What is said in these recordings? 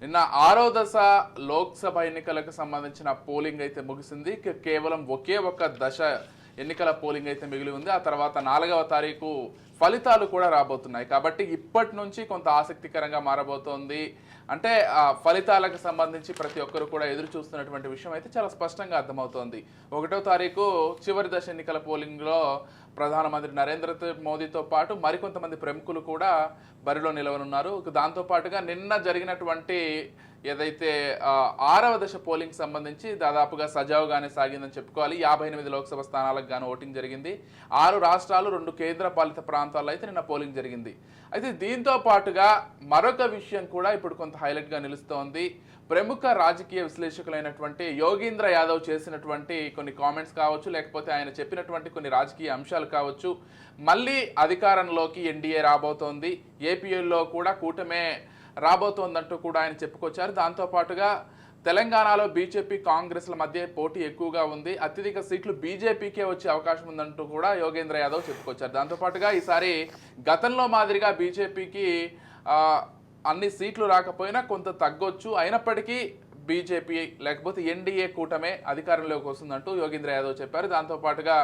నిన్న ఆరో దశ లోక్సభ ఎన్నికలకు సంబంధించిన పోలింగ్ అయితే ముగిసింది. కేవలం ఒకే ఒక్క దశ ఎన్నికల పోలింగ్ అయితే మిగిలి ఉంది. ఆ తర్వాత నాలుగవ తారీఖు ఫలితాలు కూడా రాబోతున్నాయి. కాబట్టి ఇప్పటి నుంచి కొంత ఆసక్తికరంగా మారబోతోంది. అంటే ఆ ఫలితాలకు సంబంధించి ప్రతి ఒక్కరు కూడా ఎదురు చూస్తున్నటువంటి విషయం అయితే చాలా స్పష్టంగా అర్థమవుతోంది. ఒకటో తారీఖు చివరి దశ ఎన్నికల పోలింగ్లో ప్రధానమంత్రి నరేంద్ర మోదీతో పాటు మరికొంతమంది ప్రముఖులు కూడా బరిలో నిలవనున్నారు. దాంతో పాటుగా నిన్న జరిగినటువంటి ఏదైతే ఆరవ దశ పోలింగ్ సంబంధించి దాదాపుగా సజావుగానే సాగిందని చెప్పుకోవాలి. యాభై ఎనిమిది లోక్సభ స్థానాలకు గాను ఓటింగ్ జరిగింది. ఆరు రాష్ట్రాలు రెండు కేంద్ర పాలిత ప్రాంతాల్లో అయితే నిన్న పోలింగ్ జరిగింది. అయితే దీంతో పాటుగా మరొక విషయం కూడా ఇప్పుడు కొంత హైలైట్గా నిలుస్తోంది. ప్రముఖ రాజకీయ విశ్లేషకులైనటువంటి యోగేంద్ర యాదవ్ చేసినటువంటి కొన్ని కామెంట్స్ కావచ్చు లేకపోతే ఆయన చెప్పినటువంటి కొన్ని రాజకీయ అంశాలు కావచ్చు. మళ్ళీ అధికారంలోకి ఎన్డీఏ రాబోతోంది. ఏపీఎల్లో కూడా కూటమే రాబోతోందంటూ కూడా ఆయన చెప్పుకొచ్చారు. దాంతో పాటుగా తెలంగాణలో బీజేపీ కాంగ్రెస్ల మధ్య పోటీ ఎక్కువగా ఉంది. అత్యధిక సీట్లు బీజేపీకే వచ్చే అవకాశం ఉందంటూ కూడా యోగేంద్ర యాదవ్ చెప్పుకొచ్చారు. దాంతోపాటుగా ఈసారి గతంలో మాదిరిగా బీజేపీకి అన్ని సీట్లు రాకపోయినా కొంత తగ్గొచ్చు. అయినప్పటికీ బీజేపీ లేకపోతే ఎన్డీఏ కూటమే అధికారంలోకి వస్తుందంటూ యోగేంద్ర యాదవ్ చెప్పారు. దాంతోపాటుగా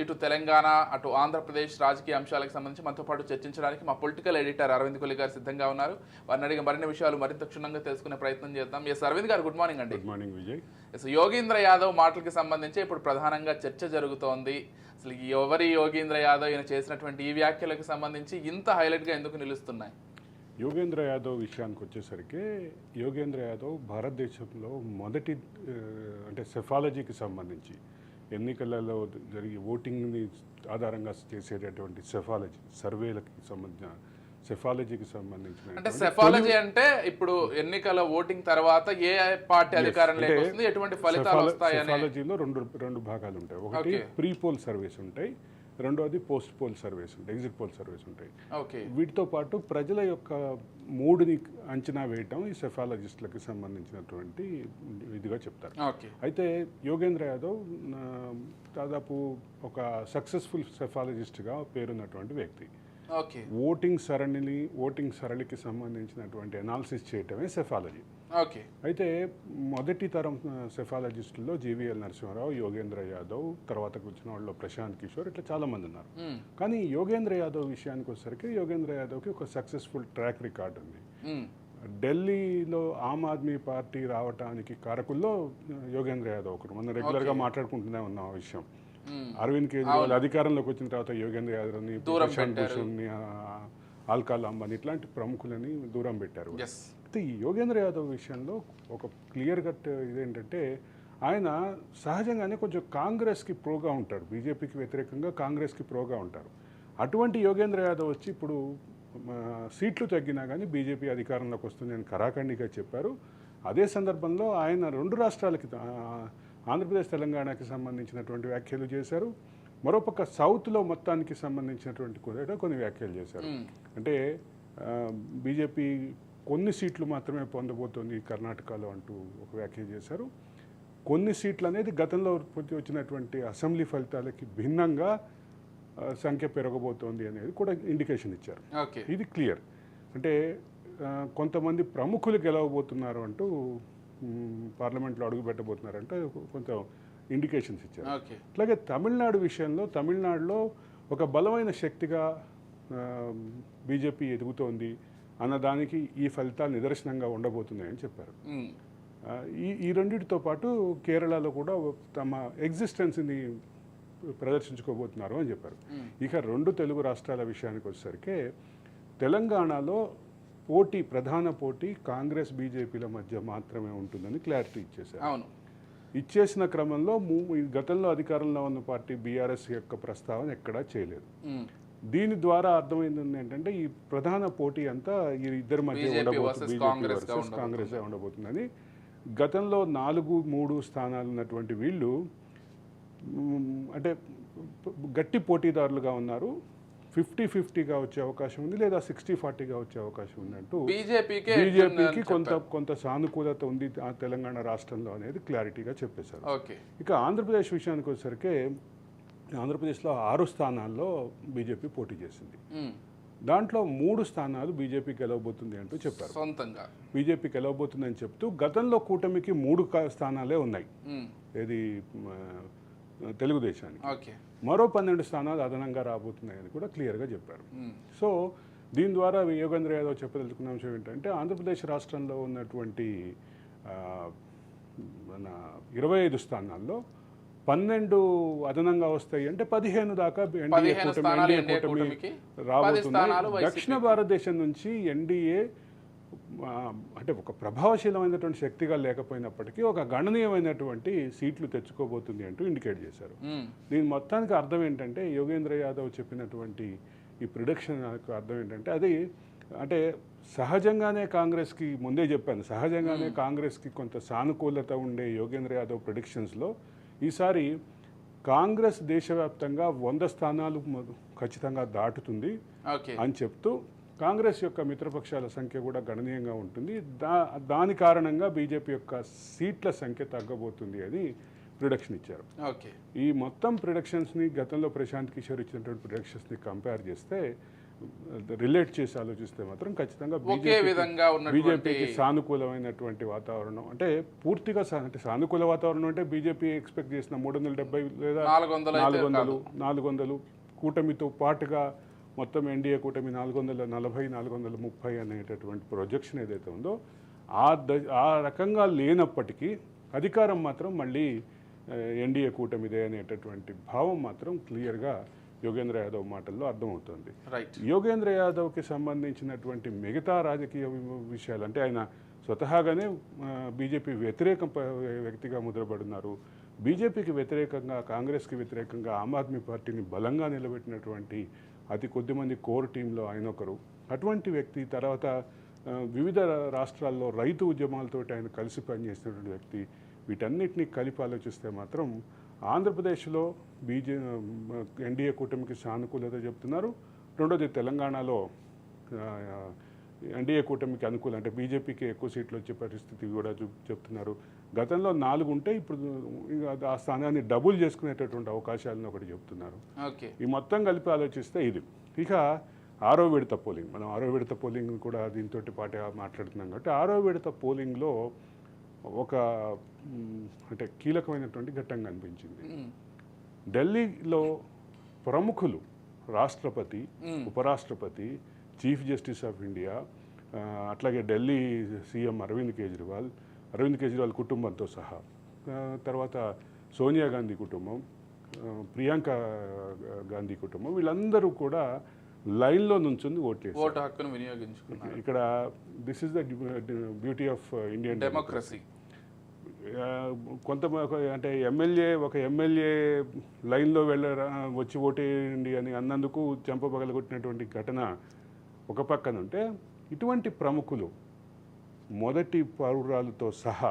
ఇటు తెలంగాణ అటు ఆంధ్రప్రదేశ్ రాజకీయ అంశాలకు సంబంధించి మనతో పాటు చర్చించడానికి మా పొలిటికల్ ఎడిటర్ అరవింద్ కొలి గారు సిద్ధంగా ఉన్నారు. వారిని అడిగి మరిన్ని విషయాలు మరింత క్షుణ్ణంగా తెలుసుకునే ప్రయత్నం చేద్దాం. ఎస్ అరవింద్ గారు గుడ్ మార్నింగ్ అండి. Good morning Vijay yes Yogendra Yadav మాటలకి సంబంధించి ఇప్పుడు ప్రధానంగా చర్చ జరుగుతోంది. అసలు ఎవరి యోగేంద్ర యాదవ్ ఈయన చేసినటువంటి ఈ వ్యాఖ్యలకు సంబంధించి ఇంత హైలైట్గా ఎందుకు నిలుస్తున్నాయి? యోగేంద్ర యాదవ్ విషయానికి వచ్చేసరికి యోగేంద్ర యాదవ్ భారతదేశంలో మొదటి అంటే సెఫాలజీకి సంబంధించి ఎన్నికలలో జరిగే ఓటింగ్ని ఆధారంగా చేసేటటువంటి సెఫాలజీ సర్వేలకి సంబంధించిన సెఫాలజీకి సంబంధించిన అంటే సెఫాలజీ అంటే ఇప్పుడు ఎన్నికల ఓటింగ్ తర్వాత ఏ పార్టీ వస్తుంది ఎటువంటి ఫలితాలు సెఫాలజీలో రెండు రెండు భాగాలు ఉంటాయి. ఒకటి. ప్రీ పోల్ సర్వేస్ ఉంటాయి. రెండోది పోస్ట్ పోల్ సర్వేస్ ఉంటాయి ఎగ్జిట్ పోల్ సర్వేస్ ఉంటాయి. ఓకే. వీటితో పాటు ప్రజల యొక్క మూడుని అంచనా వేయటం ఈ సెఫాలజిస్టులకు సంబంధించినటువంటి ఇదిగా చెప్తారు. ఓకే. అయితే యోగేంద్ర యాదవ్ దాదాపు ఒక సక్సెస్ఫుల్ సెఫాలజిస్ట్గా పేరున్నటువంటి వ్యక్తి. ఓటింగ్ సరళిని ఓటింగ్ సరళికి సంబంధించినటువంటి అనాలిసిస్ చేయటమే సెఫాలజీ ఓకే. అయితే మొదటి తరం సెఫాలజిస్టుల్లో జీవీఎల్ నరసింహారావు యోగేంద్ర యాదవ్ తర్వాత వచ్చిన వాళ్ళు ప్రశాంత్ కిషోర్ ఇట్లా చాలామంది ఉన్నారు. మ్మ్. కానీ యోగేంద్ర యాదవ్ విషయానికి వచ్చేసరికి యోగేంద్ర యాదవ్కి ఒక సక్సెస్ఫుల్ ట్రాక్ రికార్డ్ ఉంది. ఢిల్లీలో ఆమ్ ఆద్మీ పార్టీ రావటానికి కారకుల్లో యోగేంద్ర యాదవ్ ఒకరు. మనం రెగ్యులర్గా మాట్లాడుకుంటూనే ఉన్నాం ఆ విషయం. అరవింద్ కేజ్రీవాల్ అధికారంలోకి వచ్చిన తర్వాత యోగేంద్ర యాదవ్ని ప్రశాంత్. భూషణ్ని ఆల్కాల్ అంబానీ ఇట్లాంటి ప్రముఖులని దూరం పెట్టారు. అయితే ఈ యోగేంద్ర యాదవ్ విషయంలో ఒక క్లియర్ కట్ ఇదేంటంటే ఆయన సహజంగానే కొంచెం కాంగ్రెస్కి ప్రోగా ఉంటాడు బీజేపీకి వ్యతిరేకంగా కాంగ్రెస్కి ప్రోగా ఉంటారు. అటువంటి యోగేంద్ర యాదవ్ వచ్చి ఇప్పుడు సీట్లు తగ్గినా కానీ బీజేపీ అధికారంలోకి వస్తుంది అని కరాఖండిగా చెప్పారు. అదే సందర్భంలో ఆయన రెండు రాష్ట్రాలకి ఆంధ్రప్రదేశ్ తెలంగాణకి సంబంధించినటువంటి వ్యాఖ్యలు చేశారు. మరోపక్క సౌత్లో మొత్తానికి సంబంధించినటువంటి కూడా కొన్ని వ్యాఖ్యలు చేశారు. అంటే బీజేపీ కొన్ని సీట్లు మాత్రమే పొందబోతోంది కర్ణాటకలో అంటూ ఒక వ్యాఖ్య చేశారు. కొన్ని సీట్లు అనేది గతంలో వచ్చినటువంటి అసెంబ్లీ ఫలితాలకి భిన్నంగా సంఖ్య పెరగబోతోంది అనేది కూడా ఇండికేషన్ ఇచ్చారు. ఓకే. ఇది క్లియర్. అంటే కొంతమంది ప్రముఖులు గెలవబోతున్నారు అంటూ పార్లమెంట్లో అడుగు పెట్టబోతున్నారంటే కొంత ఇండికేషన్స్ ఇచ్చారు. అట్లాగే తమిళనాడు విషయంలో తమిళనాడులో ఒక బలమైన శక్తిగా బీజేపీ ఎదుగుతోంది అన్నదానికి ఈ ఫలితాలు నిదర్శనంగా ఉండబోతున్నాయని చెప్పారు. ఈ ఈ రెండింటితో పాటు కేరళలో కూడా తమ ఎగ్జిస్టెన్స్ని ప్రదర్శించుకోబోతున్నారు అని చెప్పారు. ఇక రెండు తెలుగు రాష్ట్రాల విషయానికి వచ్చేసరికి తెలంగాణలో పోటీ ప్రధాన పోటీ కాంగ్రెస్ బీజేపీల మధ్య మాత్రమే ఉంటుందని క్లారిటీ ఇచ్చేశారు. అవును. ఇచ్చేసిన క్రమంలో గతంలో అధికారంలో ఉన్న పార్టీ బీఆర్ఎస్ యొక్క ప్రస్తావన ఎక్కడా చేయలేదు. దీని ద్వారా అర్థమైంది ఏంటంటే ఈ ప్రధాన పోటీ అంతా ఈ ఇద్దరి మధ్య ఉండబోతుంది. కాంగ్రెస్ ఉండబోతుందని. గతంలో నాలుగు మూడు స్థానాలు ఉన్నటువంటి వీళ్ళు అంటే గట్టి పోటీదారులుగా ఉన్నారు. ఫిఫ్టీ ఫిఫ్టీగా వచ్చే అవకాశం ఉంది లేదా సిక్స్టీ ఫార్టీగా వచ్చే అవకాశం ఉంది అంటూ బీజేపీకే బీజేపీకి కొంత కొంత సానుకూలత ఉంది ఆ తెలంగాణ రాష్ట్రంలో అనేది క్లారిటీగా చెప్పేశారు. ఓకే. ఇక ఆంధ్రప్రదేశ్ విషయానికి వచ్చేసరికి ఆంధ్రప్రదేశ్లో ఆరు స్థానాల్లో బీజేపీ పోటీ చేసింది. దాంట్లో మూడు స్థానాలు బీజేపీ గెలవబోతుంది అంటూ చెప్పారు. సొంతంగా. బీజేపీ గెలవబోతుందని చెప్తూ గతంలో కూటమికి మూడు స్థానాలే ఉన్నాయి. ఏది తెలుగుదేశానికి. ఓకే. మరో పన్నెండు స్థానాలు అదనంగా రాబోతున్నాయని కూడా క్లియర్గా చెప్పారు సో దీని ద్వారా యోగేంద్ర యాదవ్ చెప్పదలుచుకున్న అంశం ఏంటంటే ఆంధ్రప్రదేశ్ రాష్ట్రంలో ఉన్నటువంటి మన ఇరవై ఐదు స్థానాల్లో పన్నెండు అదనంగా వస్తాయి అంటే పదిహేను దాకా ఎన్డీఏ కూటమి వైసీపీకి. దక్షిణ భారతదేశం నుంచి ఎన్డీఏ అంటే ఒక ప్రభావశీలమైనటువంటి శక్తిగా లేకపోయినప్పటికీ ఒక గణనీయమైనటువంటి సీట్లు తెచ్చుకోబోతుంది అంటూ ఇండికేట్ చేశారు. దీని మొత్తానికి అర్థం ఏంటంటే యోగేంద్ర యాదవ్ చెప్పినటువంటి ఈ ప్రిడిక్షన్ అర్థం ఏంటంటే అది అంటే సహజంగానే కాంగ్రెస్కి ముందే చెప్పాను సహజంగానే కాంగ్రెస్కి కొంత సానుకూలత ఉండే యోగేంద్ర యాదవ్ ప్రిడిక్షన్స్లో ఈసారి కాంగ్రెస్ దేశవ్యాప్తంగా వంద స్థానాలు ఖచ్చితంగా దాటుతుంది అని చెప్తూ కాంగ్రెస్ యొక్క మిత్రపక్షాల సంఖ్య కూడా గణనీయంగా ఉంటుంది. దా దాని కారణంగా బీజేపీ యొక్క సీట్ల సంఖ్య తగ్గబోతుంది అని ప్రిడక్షన్ ఇచ్చారు. ఓకే. ఈ మొత్తం ప్రొడక్షన్స్ని గతంలో ప్రశాంత్ కిషోర్ ఇచ్చినటువంటి ప్రొడక్షన్స్ని కంపేర్ చేస్తే రిలేట్ చేసి ఆలోచిస్తే మాత్రం ఖచ్చితంగా బీజేపీకి సానుకూలమైనటువంటి వాతావరణం అంటే పూర్తిగా అంటే సానుకూల వాతావరణం అంటే బీజేపీ ఎక్స్పెక్ట్ చేసిన మూడు వందల డెబ్బై లేదా నాలుగు వందలు నాలుగు వందలు కూటమితో పాటుగా మొత్తం ఎన్డీఏ కూటమి నాలుగు వందల నలభై నాలుగు వందల ముప్పై అనేటటువంటి ప్రొజెక్షన్ ఏదైతే ఉందో ఆ ద ఆ రకంగా లేనప్పటికీ అధికారం మాత్రం మళ్ళీ ఎన్డీఏ కూటమిదే అనేటటువంటి భావం మాత్రం క్లియర్గా యోగేంద్ర యాదవ్ మాటల్లో అర్థమవుతుంది. రైట్ యోగేంద్ర యాదవ్కి సంబంధించినటువంటి మిగతా రాజకీయ విషయాలు అంటే ఆయన స్వతహాగానే బీజేపీ వ్యతిరేక వ్యక్తిగా ముద్రపడున్నారు. బీజేపీకి వ్యతిరేకంగా కాంగ్రెస్కి వ్యతిరేకంగా ఆమ్ ఆద్మీ పార్టీని బలంగా నిలబెట్టినటువంటి అతి కొద్ది మంది కోర్ టీంలో ఆయన ఒకరు. అటువంటి వ్యక్తి తర్వాత వివిధ రాష్ట్రాల్లో రైతు ఉద్యమాలతోటి ఆయన కలిసి పనిచేసినటువంటి వ్యక్తి. వీటన్నిటిని కలిపి ఆలోచిస్తే మాత్రం ఆంధ్రప్రదేశ్లో బీజే ఎన్డీఏ కూటమికి సానుకూలత చెప్తున్నారు. రెండోది తెలంగాణలో ఎన్డీఏ కూటమికి అనుకూలం. అంటే బీజేపీకి ఎక్కువ సీట్లు వచ్చే పరిస్థితి కూడా చెప్- చెప్తున్నారు. గతంలో నాలుగు ఉంటే ఇప్పుడు ఇంకా ఆ స్థానాన్ని డబుల్ చేసుకునేటటువంటి అవకాశాలను ఒకటి చెప్తున్నారు. ఓకే. ఈ మొత్తం కలిపి ఆలోచిస్తే ఇది. ఇక ఆరో విడత పోలింగ్. మనం ఆరో విడత పోలింగ్ కూడా దీంతో పాటే మాట్లాడుతున్నాం కాబట్టి ఆరో విడత పోలింగ్లో ఒక అంటే కీలకమైనటువంటి ఘట్టం కనిపించింది. ఢిల్లీలో ప్రముఖులు రాష్ట్రపతి. ఉపరాష్ట్రపతి చీఫ్ జస్టిస్ ఆఫ్ ఇండియా అట్లాగే ఢిల్లీ సీఎం అరవింద్ కేజ్రీవాల్ అరవింద్ కేజ్రీవాల్ కుటుంబంతో సహా. తర్వాత సోనియా గాంధీ కుటుంబం ప్రియాంక గాంధీ కుటుంబం వీళ్ళందరూ కూడా లైన్లో నుంచుంది ఓట్లేసి ఓటు హక్కును వినియోగించుకున్నారు. ఇక్కడ this is the beauty of Indian democracy కొంత అంటే ఎమ్మెల్యే ఒక ఎమ్మెల్యే లైన్లో వెళ్ళరా వచ్చి ఓటేయండి అని అన్నందుకు చెంపబగలగొట్టినటువంటి ఘటన ఒక పక్కన ఉంటే ఇటువంటి ప్రముఖులు మొదటి పౌరాలతో సహా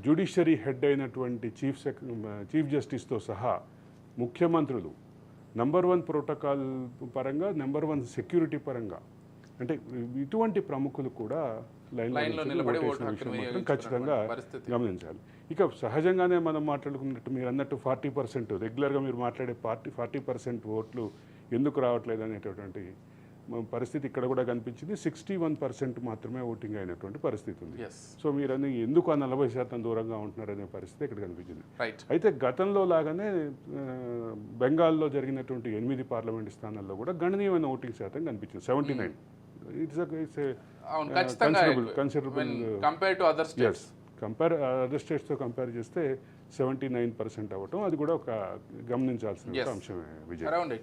జ్యుడిషియరీ హెడ్ అయినటువంటి చీఫ్ సెక్ చీఫ్ జస్టిస్తో సహా ముఖ్యమంత్రులు నంబర్ వన్ ప్రోటోకాల్ పరంగా నెంబర్ వన్ సెక్యూరిటీ పరంగా అంటే ఇటువంటి ప్రముఖులు కూడా లైన్లో విషయం ఖచ్చితంగా. గమనించాలి ఇక సహజంగానే మనం మాట్లాడుకున్నట్టు మీరు అన్నట్టు ఫార్టీ పర్సెంట్ రెగ్యులర్గా మీరు మాట్లాడే పార్టీ ఫార్టీ పర్సెంట్ ఓట్లు ఎందుకు రావట్లేదు అనేటటువంటి పరిస్థితి ఇక్కడ కూడా కనిపించింది. సిక్స్టీ వన్ పర్సెంట్ మాత్రమే ఓటింగ్ అయినటువంటి పరిస్థితి ఉంది. సో మీరు అని ఎందుకు ఆ నలభై శాతం దూరంగా ఉంటున్నారనే పరిస్థితి ఇక్కడ కనిపించింది. అయితే గతంలో లాగానే బెంగాల్లో జరిగినటువంటి ఎనిమిది పార్లమెంట్ స్థానాల్లో కూడా గణనీయమైన ఓటింగ్ శాతం కనిపించింది. Seventy nine. It's compare to other states compare other స్టేట్స్తో compare చేస్తే సెవెంటీ నైన్ పర్సెంట్ అవ్వటం అది కూడా ఒక గమనించాల్సిన. అంశమే విజయ్.